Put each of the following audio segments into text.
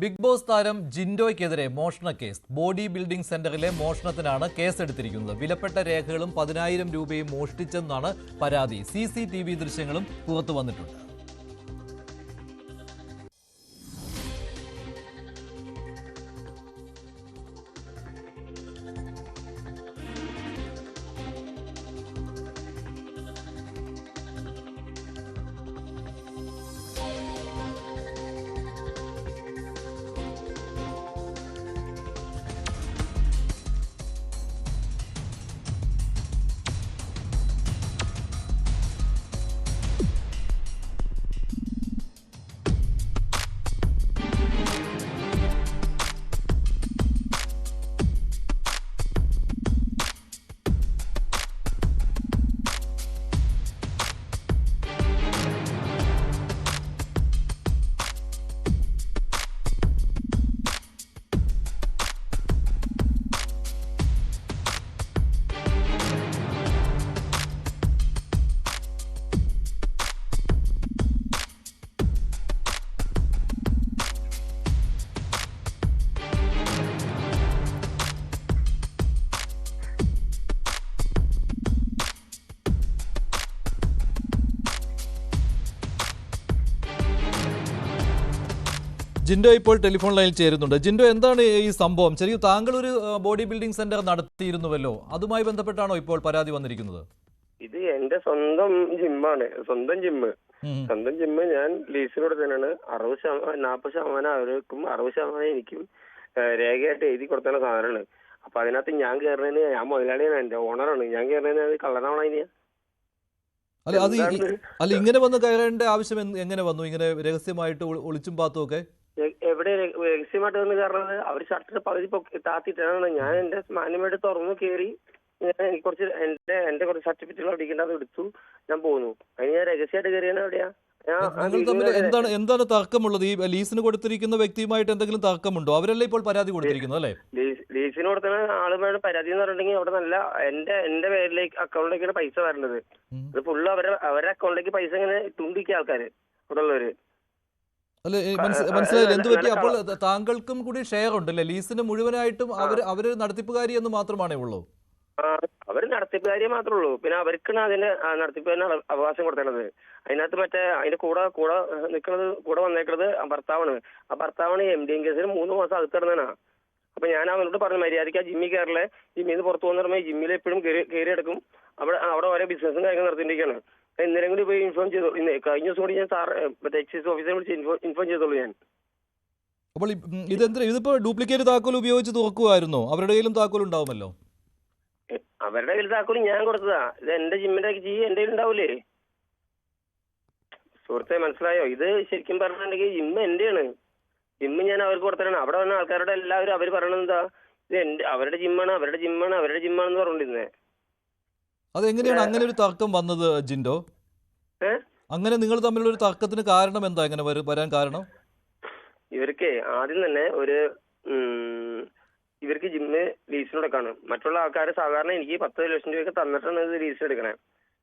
Big boss താരം ജിൻഡോയ്ക്കെതിരെ മോഷണ case. Body building സെന്ററിലെ മോഷണത്തിനാണ് കേസെടുത്തിരിക്കുന്നത്. വിലപ്പെട്ട രേഖകളും പതിനായിരം രൂപയും മോഷ്ടിച്ചെന്നാണ് പരാതി. സി സി ടി വി ദൃശ്യങ്ങളും പുറത്തു വന്നിട്ടുണ്ട്. ജിൻഡോ ഇപ്പോൾ ടെലിഫോൺ ലൈനിൽ ചേരുന്നുണ്ട്. ജിൻഡോ എന്താണ് ഈ സംഭവം? ശരിക്കും താങ്കൾ ഒരു ബോഡി ബിൽഡിംഗ് സെന്റർ നടത്തിയിരുന്നുവല്ലോ. അതുമായി ബന്ധപ്പെട്ടാണോ ഇപ്പോൾ പരാതി വന്നിരിക്കുന്നത്? ഇത് എന്റെ സ്വന്തം ജിമ്മാണ്. സ്വന്തം ജിമ്മ്. സ്വന്തം ജിമ്മ് ഞാൻ ലീസിനോട് തന്നെയാണ് അറുപത് ശതമാനം നാൽപ്പത് ശതമാനം അവർക്കും അറുപത് ശതമാനം എനിക്കും രേഖയായിട്ട് എഴുതി കൊടുത്തുള്ള സാധനമാണ്. അപ്പൊ അതിനകത്ത് ഞാൻ കയറുന്നതിന് ഞാൻ മുതലാളിയാണ്. എന്റെ ഓണറാണ്. ഞാൻ കയറുന്നതിന് അത് കള്ളനാണോ ഇനി അല്ല അത് അല്ല ഇങ്ങനെ വന്ന് കയറേണ്ട ആവശ്യം എങ്ങനെ വന്നു? ഇങ്ങനെ രഹസ്യമായിട്ട് ഒളിച്ചും പാത്തും ഒക്കെ? എവിടെ രഹസ്യമായിട്ട് വന്ന് കയറുന്നത് അവർ ഷട്ടർ പകുതി താത്തിട്ടാണ്. ഞാൻ എന്റെ മാന്യമായിട്ട് തുറന്നു കയറി ഞാൻ എനിക്ക് കുറച്ച് എന്റെ എന്റെ കുറച്ച് സർട്ടിഫിക്കറ്റുകൾ അടിക്കേണ്ട അത് എടുത്തു ഞാൻ പോന്നു. അതിന് ഞാൻ രഹസ്യമായിട്ട് കയറിയാണ് എവിടെയാ? നിങ്ങൾ തമ്മിൽ എന്താണ് എന്താണ് തർക്കമുള്ളത്? ഈ ലീസിന് കൊടുത്തിരിക്കുന്ന വ്യക്തിയുമായിട്ട് എന്തെങ്കിലും തർക്കമുണ്ടോ? അവരല്ലേ ഇപ്പോൾ പരാതി കൊടുത്തിരിക്കുന്നത് അല്ലേ? ലീസ്- ലീസിന് കൊടുക്കുന്ന ആളുമായിട്ട് പരാതി എന്ന് പറഞ്ഞിട്ടുണ്ടെങ്കിൽ അവിടെ നല്ല എന്റെ എന്റെ പേരിലേക്ക് അക്കൗണ്ടിലേക്കാണ് പൈസ വരേണ്ടത്. ഇത് ഫുള്ള് അവരുടെ അവരുടെ അക്കൗണ്ടിലേക്ക് പൈസ ഇങ്ങനെ തുണ്ടിക്കുക ആൾക്കാര് അവിടെ ഉള്ളവര് അല്ല മനസ്സിലായില്ല? എന്ത് പറ്റി? അപ്പോൾ താങ്കൾക്കും കൂടി ഷെയർ ഉണ്ടല്ലേ ലീസിന് മുഴുവനായിട്ടും അവർ അവർ നടത്തിപ്പുകാരി എന്ന് മാത്രമാണേ ഉള്ളൂ. അവർ നടത്തിപ്പുകാരി നടത്തിപ്പുകാരിയെ മാത്രമേ ഉള്ളൂ. പിന്നെ അവർക്കാണ് അതിന് ആ, നടത്തിപ്പിന് അവകാശം കൊടുത്തേണ്ടത് അതിനകത്ത് മറ്റേ അതിന്റെ കൂടെ കൂടെ നിൽക്കുന്നത് കൂടെ വന്നേക്കുന്നത് ഭർത്താവാണ്. ആ ഭർത്താവാണ് എം ഡി എം കേസിന് മൂന്ന് മാസം അകത്ത് കിടന്നതാണ് അപ്പൊ ഞാൻ അവനോട് പറഞ്ഞു മര്യാദയ്ക്ക് ആ ജിമ്മി കയറില്ലേ. ജിമ്മിൽ നിന്ന് പുറത്തു പോകുന്ന പറയുമ്പോൾ ജിമ്മിൽ എപ്പോഴും കയറി എടുക്കും. അവിടെ അവിടെ ഓരോ ബിസിനസ്സും കാര്യങ്ങളും നടത്തിയിരിക്കുകയാണ് ഇന്നലെയും കൂടി പോയി ഇൻഫോം ചെയ്തു. ഇന്ന് കഴിഞ്ഞ ദിവസം കൂടി ഞാൻ സാർ മറ്റേ എക്സൈസ് ഓഫീസറെ വിളിച്ച് ഇൻഫോം ചെയ്തോളൂ ഞാൻ. അപ്പോൾ ഇതെന്താ ഇതിപ്പോ ഡ്യൂപ്ലിക്കേറ്റ് താക്കോൽ ഉപയോഗിച്ച് തുറക്കുമായിരുന്നോ അവരുടെ കയ്യിലും താക്കോൽ ഉണ്ടാവുമല്ലോ? അവരുടെ കയ്യിൽ താക്കോൽ ഞാൻ കൊടുത്തതാ. ഇത് എന്റെ ജിമ്മിന്റെ ജി എന്റെ ഉണ്ടാവൂലേ? സുഹൃത്തെ മനസ്സിലായോ? ഇത് ശരിക്കും പറഞ്ഞിട്ടുണ്ടെങ്കിൽ ജിമ്മ് എന്റെയാണ്. ജിമ്മ് ഞാൻ അവർക്ക് കൊടുത്തതാണ് അവിടെ വന്ന ആൾക്കാരോട് എല്ലാവരും അവർ പറയണത് എന്താ? ഇത് എന്റെ അവരുടെ ജിമ്മാണ് അവരുടെ ജിമ്മാണ് അവരുടെ ജിമ്മാണെന്ന് പറഞ്ഞിരുന്നേ അതെങ്ങനെയാണ് അങ്ങനെ ഒരു തർക്കം വന്നത് ജിൻഡോ? അങ്ങനെ നിങ്ങൾ തമ്മിലുള്ള ഒരു തർക്കത്തിന് കാരണം എന്താ ഇങ്ങനെ വരാൻ കാരണം? ഇവർക്ക് ആദ്യം തന്നെ ഒരു ഇവർക്ക് ജിമ്മ് ലീസിനെടുക്കാണ് മറ്റുള്ള ആൾക്കാർ സാധാരണ എനിക്ക് പത്ത് ലക്ഷം രൂപയൊക്കെ തന്നിട്ടാണ് ഇത് ലീസ് എടുക്കണേ.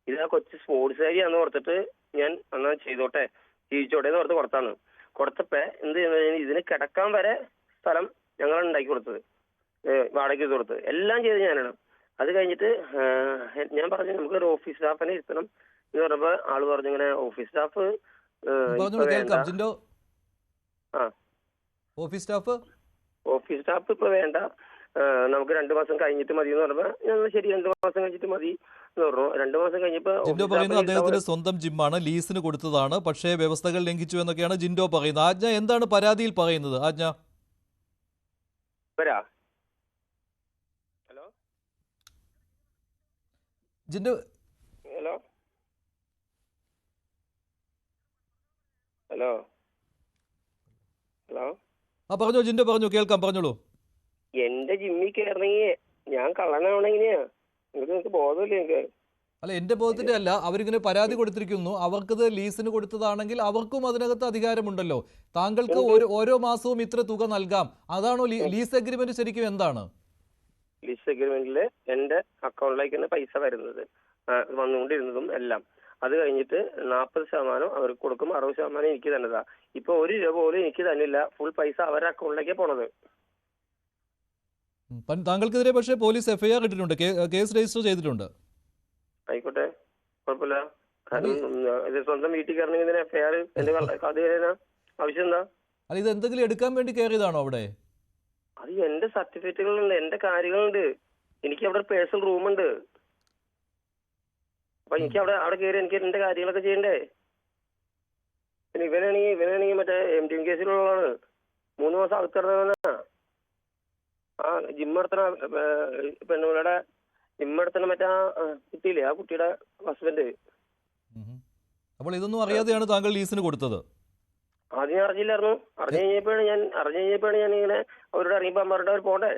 ഇത് ആ കൊച്ചു സ്പോർട്സ് ഏരിയാന്ന് ഓർത്തിട്ട് ഞാൻ എന്നാ ചെയ്തോട്ടെ ജീവിച്ചോട്ടെ എന്ന് ഓർത്ത് കൊടുത്താണ്. കൊടുത്തപ്പോ എന്ത് ചെയ്യുന്നത്? ഇതിന് കിടക്കാൻ വരെ സ്ഥലം ഞങ്ങൾ ഉണ്ടാക്കി കൊടുത്തത്. വാടകയ്ക്ക് കൊടുത്തത്. എല്ലാം ചെയ്ത് ഞാനാണ്. അത് കഴിഞ്ഞിട്ട് ഞാൻ പറഞ്ഞു നമുക്ക് ഒരു ഓഫീസ് സ്റ്റാഫിനെ ഇരുത്തണം. എന്ന് പറഞ്ഞപ്പോ ആൾ പറഞ്ഞു ഇങ്ങനെ office staff. Office staff? Office staff ഇപ്പൊ വേണ്ട. നമുക്ക് രണ്ടു മാസം കഴിഞ്ഞിട്ട് മതി എന്ന് പറഞ്ഞപ്പോ ഞങ്ങൾ ശരി രണ്ടു മാസം കഴിഞ്ഞിട്ട് മതി എന്ന് പറഞ്ഞു. രണ്ടു മാസം കഴിഞ്ഞപ്പോൾ ജിൻഡോ പറയുന്നത് അദ്ദേഹത്തിന്റെ സ്വന്തം ജിമ്മാണ് ലീസിന് കൊടുത്തതാണ് പക്ഷേ വ്യവസ്ഥകൾ ലംഘിച്ചു എന്നൊക്കെയാണ് ജിൻഡോ പറയുന്നത്. ആജ്ഞ എന്താണ് പരാതിയിൽ പറയുന്നത് ആജ്ഞ? ഹലോ? ജിൻഡോ ഹലോ? ഹലോ? ഹലോ? ആ പറഞ്ഞോ ജിൻഡോ പറഞ്ഞു കേൾക്കാം പറഞ്ഞോളൂ. എന്റെ ജിമ്മിൽ കയറണമെങ്കിൽ ഞാൻ കള്ളനാവണെങ്ങനെയാ നിങ്ങൾക്ക് നിങ്ങൾക്ക് ബോധമില്ലേ അല്ല എന്റെ ബോധത്തിന്റെ അല്ല അവരിങ്ങനെ പരാതി കൊടുത്തിരിക്കുന്നു. അവർക്കത് ലീസിന് കൊടുത്തതാണെങ്കിൽ അവർക്കും അതിനകത്ത് അധികാരമുണ്ടല്ലോ. താങ്കൾക്ക് ഓരോ മാസവും ഇത്ര തുക നൽകാം. അതാണോ ലീസ് അഗ്രിമെന്റ് ശരിക്കും എന്താണ്? ലീസ് അഗ്രിമെന്റിൽ എന്റെ അക്കൗണ്ടിലേക്കാണ് പൈസ വരുന്നത്. വന്നുകൊണ്ടിരുന്നതും എല്ലാം. അത് കഴിഞ്ഞിട്ട് നാൽപ്പത് ശതമാനം അവർക്ക് കൊടുക്കും. അറുപത് ശതമാനം എനിക്ക് തന്നതാ. ഇപ്പൊ ഒരു രൂപ പോലും എനിക്ക് തന്നില്ല. ഫുൾ പൈസ അവരുടെ അക്കൗണ്ടിലേക്ക് പോണത്. താങ്കൾക്കെതിരെ പക്ഷേ പോലീസ് എഫ്ഐആർ ഇട്ടിട്ടുണ്ട്. കേസ് രജിസ്റ്റർ ചെയ്തിട്ടുണ്ട്. ആയിക്കോട്ടെ. കുഴപ്പമില്ല. സ്വന്തം വീട്ടിൽ കയറണമെങ്കിൽ ഇതിന് എഫ്ഐആർ എന്റെ കഥ ആവശ്യം എന്താ? അല്ല ഇത് എന്തെങ്കിലും എടുക്കാൻ വേണ്ടി കയറിയതാണോ അവിടെ? അത് എന്റെ സർട്ടിഫിക്കറ്റുകളുണ്ട്. എന്റെ കാര്യങ്ങളുണ്ട്. എനിക്ക് അവിടെ പേഴ്സണൽ റൂമുണ്ട്. അപ്പൊ എനിക്ക് അവിടെ അവിടെ കയറി എനിക്ക് എന്റെ കാര്യങ്ങളൊക്കെ ചെയ്യണ്ടേ? പിന്നെ ഇവനാണെങ്കിൽ ഇവനാണെങ്കിൽ മറ്റേ എം ടി എം കേസിലുള്ളതാണ്. മൂന്ന് മാസം അകത്ത് കിടന്നവനാ ആ ജിമ്മ് നടത്തണ പെണ്ണുങ്ങളുടെ ജിമ്മ് നടത്തണ മറ്റേ ആ കുട്ടിയില്ലേ ആ കുട്ടിയുടെ ഹസ്ബൻഡ്. അപ്പോൾ ഇതൊന്നും അറിയാതെയാണ് താങ്കൾ ലീസിന് കൊടുത്തത്? ആദ്യം ഞാൻ അറിഞ്ഞില്ലായിരുന്നു. അറിഞ്ഞു കഴിഞ്ഞപ്പോഴാണ് ഞാൻ അറിഞ്ഞു കഴിഞ്ഞപ്പോഴാണ് ഞാൻ ഇങ്ങനെ അവരോട് അറിയിപ്പാൻ അമ്മരുടെ അവർ പോണ്ടേ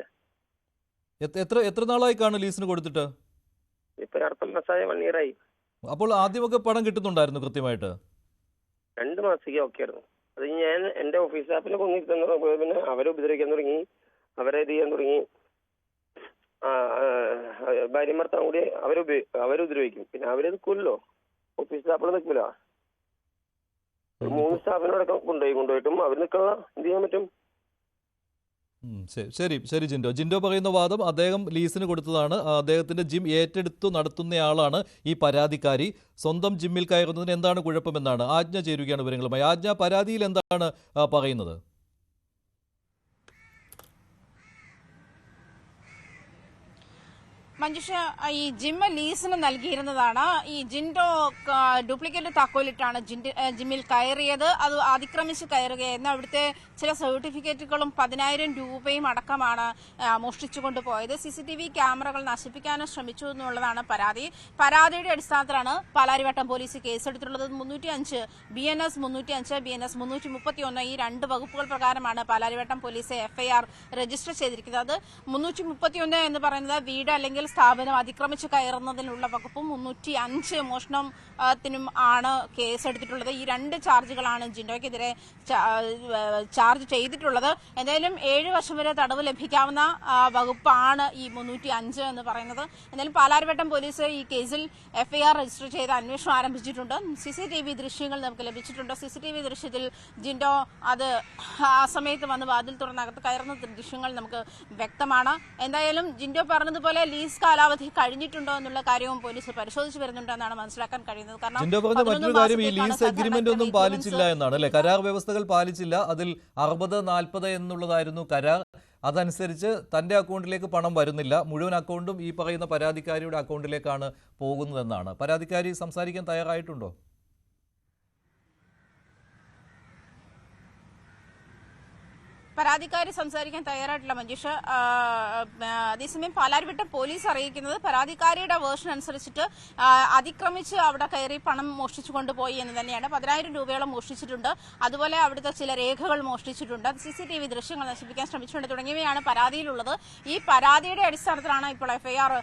എത്ര- എത്ര നാളായി കാണും ലീസിന് കൊടുത്തിട്ട്? ഇപ്പൊ അടുത്ത മാസമായ വൺ ഇയർ ആയി. അപ്പോൾ ആദ്യമൊക്കെ പണം കിട്ടുന്നുണ്ടായിരുന്നു കൃത്യമായിട്ട്? രണ്ട് മാസത്തേക്ക് ഓക്കെ ആയിരുന്നു. അത് ഞാൻ എന്റെ ഓഫീസ് ആപ്പിൽ പൊങ്ങി പിന്നെ അവരെ ഉപദ്രവിക്കാൻ തുടങ്ങി. അവരെ ഇത് ചെയ്യാൻ തുടങ്ങി. ഭാര്യ മർത്താൻ കൂടി അവരെ അവർ അവരെ പിന്നെ അവർ നിൽക്കുമല്ലോ ഓഫീസ് സ്റ്റാഫിൽ നിൽക്കില്ല മൂന്ന് സ്റ്റാഫിനോടൊക്കെ കൊണ്ടുപോയി കൊണ്ടുപോയിട്ടും അവർ നിൽക്കണ എന്ത് ചെയ്യാൻ പറ്റും? ശരി ശരി ജിൻഡോ. ജിൻഡോ പറയുന്ന വാദം അദ്ദേഹം ലീസിന് കൊടുത്തതാണ്. അദ്ദേഹത്തിന്റെ ജിം ഏറ്റെടുത്തു നടത്തുന്നയാളാണ് ഈ പരാതിക്കാരി. സ്വന്തം ജിമ്മിൽ കയറുന്നതിന് എന്താണ് കുഴപ്പമെന്നാണ് ആജ്ഞ ചേരുകയാണ് വിവരങ്ങളുമായി. ആജ്ഞ പരാതിയിൽ എന്താണ് പറയുന്നത്? മഞ്ജുഷ ഈ ജിമ്മ ലീസിന് നൽകിയിരുന്നതാണ്. ഈ ജിൻഡോ ഡ്യൂപ്ലിക്കേറ്റ് താക്കോലിട്ടാണ് ജിമ്മിൽ കയറിയത്. അത് അതിക്രമിച്ച് കയറുകയായിരുന്നു. അവിടുത്തെ ചില സർട്ടിഫിക്കറ്റുകളും പതിനായിരം രൂപയും അടക്കമാണ് മോഷ്ടിച്ചുകൊണ്ട് പോയത്. സി സി ടി വി ക്യാമറകൾ നശിപ്പിക്കാനും ശ്രമിച്ചു എന്നുള്ളതാണ് പരാതി. പരാതിയുടെ അടിസ്ഥാനത്തിലാണ് പാലാരിവട്ടം പോലീസ് കേസെടുത്തിട്ടുള്ളത്. മുന്നൂറ്റി അഞ്ച് ബി എൻ എസ് മുന്നൂറ്റി അഞ്ച് ബി എൻ എസ് മുന്നൂറ്റി മുപ്പത്തി ഒന്ന് ഈ രണ്ട് വകുപ്പുകൾ പ്രകാരമാണ് പാലാരിവട്ടം പോലീസ് എഫ്ഐആർ രജിസ്റ്റർ ചെയ്തിരിക്കുന്നത്. മുന്നൂറ്റി മുപ്പത്തി ഒന്ന് എന്ന് പറയുന്നത് വീട് അല്ലെങ്കിൽ സ്ഥാപനം അതിക്രമിച്ച് കയറുന്നതിനുള്ള വകുപ്പും മുന്നൂറ്റി അഞ്ച് മോഷണത്തിനും ആണ് കേസെടുത്തിട്ടുള്ളത്. ഈ രണ്ട് ചാർജുകളാണ് ജിൻഡോയ്ക്കെതിരെ ചാർജ് ചെയ്തിട്ടുള്ളത്. എന്തായാലും ഏഴ് വർഷം വരെ തടവ് ലഭിക്കാവുന്ന വകുപ്പാണ് ഈ മുന്നൂറ്റി അഞ്ച് എന്ന് പറയുന്നത്. എന്തായാലും പാലാരിവട്ടം പോലീസ് ഈ കേസിൽ എഫ്ഐആർ രജിസ്റ്റർ ചെയ്ത് അന്വേഷണം ആരംഭിച്ചിട്ടുണ്ട്. സി സി ടി വി ദൃശ്യങ്ങൾ നമുക്ക് ലഭിച്ചിട്ടുണ്ട്. സി സി ടി വി ദൃശ്യത്തിൽ ജിൻഡോ അത് ആ സമയത്ത് വന്ന് വാതിൽ തുറന്നകത്ത് കയറുന്ന ദൃശ്യങ്ങൾ നമുക്ക് വ്യക്തമാണ്. എന്തായാലും ജിൻഡോ പറഞ്ഞതുപോലെ ലീസ് കാലാവധി കഴിഞ്ഞിട്ടുണ്ടോ എന്നുള്ള കാര്യവും പോലീസ് പരിശോധിച്ചു വരുന്നുണ്ടെന്നാണ് മനസ്സിലാക്കാൻ കഴിയുന്നത്. കാരണം മറ്റൊരു കാര്യം ഈ ലീസ് അഗ്രിമെന്റ് ഒന്നും പാലിച്ചില്ല എന്നാണ് അല്ലെ? കരാർ വ്യവസ്ഥകൾ പാലിച്ചില്ല. അതിൽ അറുപത് നാൽപ്പത് എന്നുള്ളതായിരുന്നു കരാർ. അതനുസരിച്ച് തന്റെ അക്കൗണ്ടിലേക്ക് പണം വരുന്നില്ല. മുഴുവൻ അക്കൗണ്ടും ഈ പറയുന്ന പരാതിക്കാരിയുടെ അക്കൗണ്ടിലേക്കാണ് പോകുന്നതെന്നാണ്. പരാതിക്കാരി സംസാരിക്കാൻ തയ്യാറായിട്ടുണ്ടോ? പരാതിക്കാരി സംസാരിക്കാൻ തയ്യാറായിട്ടില്ല മഞ്ജീഷ്. അതേസമയം പാലാരിവട്ടം പോലീസ് അറിയിക്കുന്നത് പരാതിക്കാരിയുടെ വേർഷൻ അനുസരിച്ചിട്ട് അതിക്രമിച്ച് അവിടെ കയറി പണം മോഷ്ടിച്ചു കൊണ്ടുപോയി എന്ന് തന്നെയാണ്. പതിനായിരം രൂപയോളം മോഷ്ടിച്ചിട്ടുണ്ട്. അതുപോലെ അവിടുത്തെ ചില രേഖകൾ മോഷ്ടിച്ചിട്ടുണ്ട്. സി സി ടി വി ദൃശ്യങ്ങൾ നശിപ്പിക്കാൻ ശ്രമിച്ചിട്ടുണ്ട് തുടങ്ങിയവയാണ് പരാതിയിലുള്ളത്. ഈ പരാതിയുടെ അടിസ്ഥാനത്തിലാണ് ഇപ്പോൾ FIR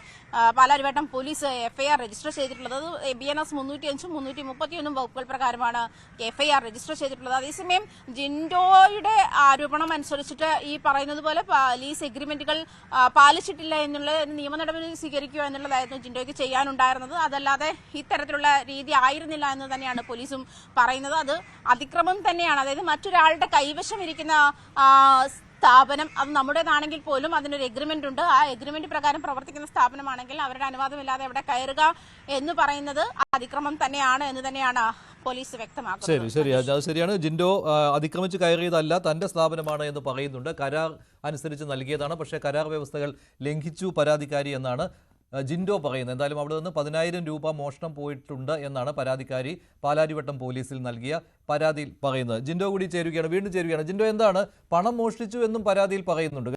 Palarivattam police FIR register ചെയ്തിട്ടുള്ളത്. ബി എൻ എസ് മുന്നൂറ്റി അഞ്ചും മുന്നൂറ്റി മുപ്പത്തിയൊന്നും വകുപ്പുകൾ പ്രകാരമാണ് എഫ്ഐആർ രജിസ്റ്റർ ചെയ്തിട്ടുള്ളത്. അതേസമയം ജിൻഡോയുടെ ആരോപണം അനുസരിച്ചിട്ട് ഈ പറയുന്നത് പോലെ ലീസ് എഗ്രിമെന്റുകൾ പാലിച്ചിട്ടില്ല എന്നുള്ള നിയമ നടപടി സ്വീകരിക്കുക എന്നുള്ളതായിരുന്നു ജിൻഡോയ്ക്ക് ചെയ്യാനുണ്ടായിരുന്നത്. അതല്ലാതെ ഇത്തരത്തിലുള്ള രീതി ആയിരുന്നില്ല എന്ന് തന്നെയാണ് പോലീസും പറയുന്നത്. അത് അതിക്രമം തന്നെയാണ്. അതായത് മറ്റൊരാളുടെ കൈവശം ഇരിക്കുന്ന സ്ഥാപനം അത് നമ്മുടേതാണെങ്കിൽ പോലും അതിനൊരു എഗ്രിമെന്റ് ഉണ്ട്. ആ എഗ്രിമെന്റ് പ്രകാരം പ്രവർത്തിക്കുന്ന സ്ഥാപനമാണെങ്കിൽ അവരുടെ അനുവാദമില്ലാതെ അവിടെ കയറുക എന്ന് പറയുന്നത് അതിക്രമം തന്നെയാണ് എന്ന് തന്നെയാണ് പോലീസ് ശരി ശരി. അത് ശരിയാണ്. ജിൻഡോ അതിക്രമിച്ച് കയറിയതല്ല തന്റെ സ്ഥാപനമാണ് എന്ന് പറയുന്നുണ്ട്. കരാർ അനുസരിച്ച് നൽകിയതാണ്. പക്ഷേ കരാർ വ്യവസ്ഥകൾ ലംഘിച്ചു പരാതിക്കാരി എന്നാണ് ജിൻഡോ പറയുന്നത് എന്തായാലും അവിടെ നിന്ന് പതിനായിരം രൂപ മോഷണം പോയിട്ടുണ്ട് എന്നാണ് പരാതിക്കാരി പാലാരിവട്ടം പോലീസിൽ നൽകിയ പരാതിയിൽ പറയുന്നത്. ജിൻഡോ കൂടി ചേരുകയാണ് വീണ്ടും ചേരുകയാണ്. ജിൻഡോ എന്താണ്? പണം മോഷ്ടിച്ചു എന്നും പരാതിയിൽ പറയുന്നുണ്ട്.